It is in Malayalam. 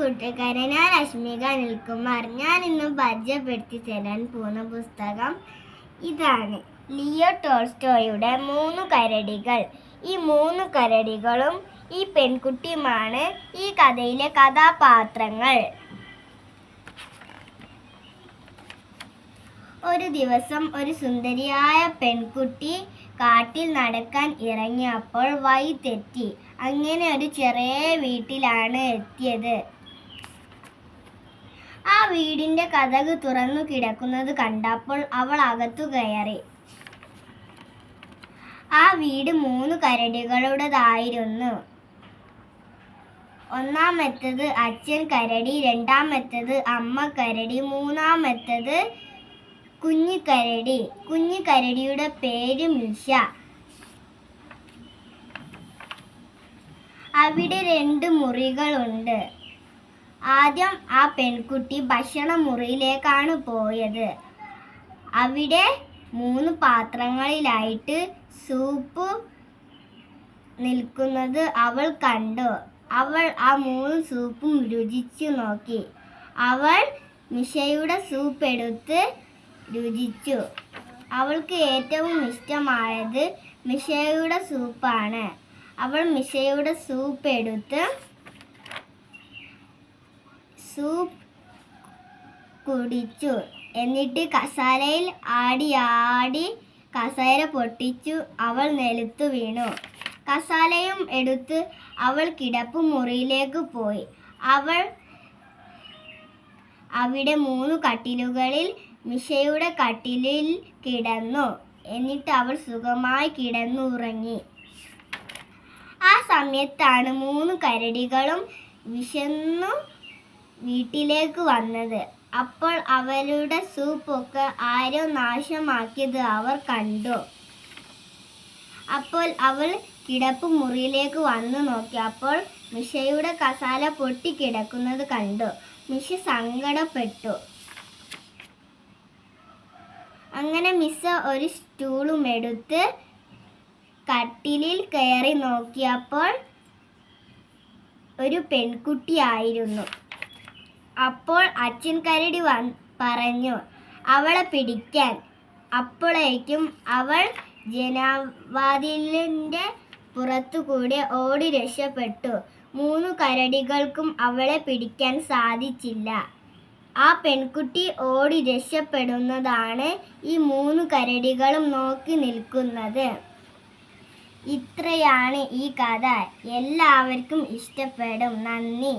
കൂട്ടുകാരെ ഞാൻ രശ്മിക അനിൽകുമാർ. ഞാൻ ഇന്ന് പരിചയപ്പെടുത്തി തരാൻ പോകുന്ന പുസ്തകം ഇതാണ്. ലിയോ ടോൾസ്റ്റോയുടെ മൂന്ന് കരടികൾ. ഈ മൂന്ന് കരടികളും ഈ പെൺകുട്ടിയുമാണ് ഈ കഥയിലെ കഥാപാത്രങ്ങൾ. ഒരു ദിവസം ഒരു സുന്ദരിയായ പെൺകുട്ടി കാട്ടിൽ നടക്കാൻ ഇറങ്ങിയപ്പോൾ വഴി തെറ്റി. അങ്ങനെ ഒരു ചെറിയ വീട്ടിലാണ് എത്തിയത്. വീടിന്റെ കഥക് തുറന്നു കിടക്കുന്നത് കണ്ടപ്പോൾ അവൾ അകത്തു കയറി. ആ വീട് മൂന്ന് കരടികളുടേതായിരുന്നു. ഒന്നാമത്തേത് അച്ഛൻ കരടി രണ്ടാമത്തേത് അമ്മ കരടി മൂന്നാമത്തേത് കുഞ്ഞു കുഞ്ഞിക്കരടിയുടെ പേര് മിഷ അവിടെ രണ്ട് മുറികളുണ്ട്. ആദ്യം ആ പെൺകുട്ടി ഭക്ഷണ മുറിയിലേക്കാണ് പോയത്. അവിടെ മൂന്ന് പാത്രങ്ങളിലായിട്ട് സൂപ്പ് നിൽക്കുന്നത് അവൾ കണ്ടു. അവൾ ആ മൂന്ന് സൂപ്പും രുചിച്ചു നോക്കി. അവൾ മിഷയുടെ സൂപ്പ് എടുത്ത് രുചിച്ചു. അവൾക്ക് ഏറ്റവും ഇഷ്ടമായത് മിഷയുടെ സൂപ്പാണ്. അവൾ മിഷയുടെ സൂപ്പ് എടുത്ത് സൂപ്പ് കുടിച്ചു. എന്നിട്ട് കസാലയിൽ ആടി ആടി കസേര പൊട്ടിച്ചു. അവൾ നിലത്തു വീണു. കസാലയും എടുത്ത് അവൾ കിടപ്പ് മുറിയിലേക്ക് പോയി. അവൾ അവിടെ മൂന്ന് കട്ടിലുകളിൽ മിഷയുടെ കട്ടിലിൽ കിടന്നു. എന്നിട്ട് അവൾ സുഖമായി കിടന്നുറങ്ങി. ആ സമയത്താണ് മൂന്ന് കരടികളും വിശന്നു വീട്ടിലേക്ക് വന്നത്. അപ്പോൾ അവരുടെ സൂപ്പൊക്കെ ആരോ നാശമാക്കിയത് അവർ കണ്ടു. അപ്പോൾ അവൾ കിടപ്പ് മുറിയിലേക്ക് വന്നു നോക്കി. അപ്പോൾ മിഷയുടെ കസാല പൊട്ടിക്കിടക്കുന്നത് കണ്ടു. മിഷ സങ്കടപ്പെട്ടു. അങ്ങനെ മിസ്സ ഒരു സ്റ്റൂളും എടുത്ത് കട്ടിലിൽ കയറി നോക്കിയപ്പോൾ ഒരു പെൺകുട്ടിയായിരുന്നു അപ്പോൾ അച്ഛൻ കരടി പറഞ്ഞു അവളെ പിടിക്കാൻ. അപ്പോഴേക്കും അവൾ ജനവാതിലിന്റെ പുറത്തുകൂടെ ഓടി രക്ഷപ്പെട്ടു. മൂന്ന് കരടികൾക്കും അവളെ പിടിക്കാൻ സാധിച്ചില്ല. ആ പെൺകുട്ടി ഓടി രക്ഷപ്പെടുന്നതാണ് ഈ മൂന്ന് കരടികളും നോക്കി നിൽക്കുന്നത്. ഇത്രയാണ് ഈ കഥ. എല്ലാവർക്കും ഇഷ്ടപ്പെടും. നന്ദി.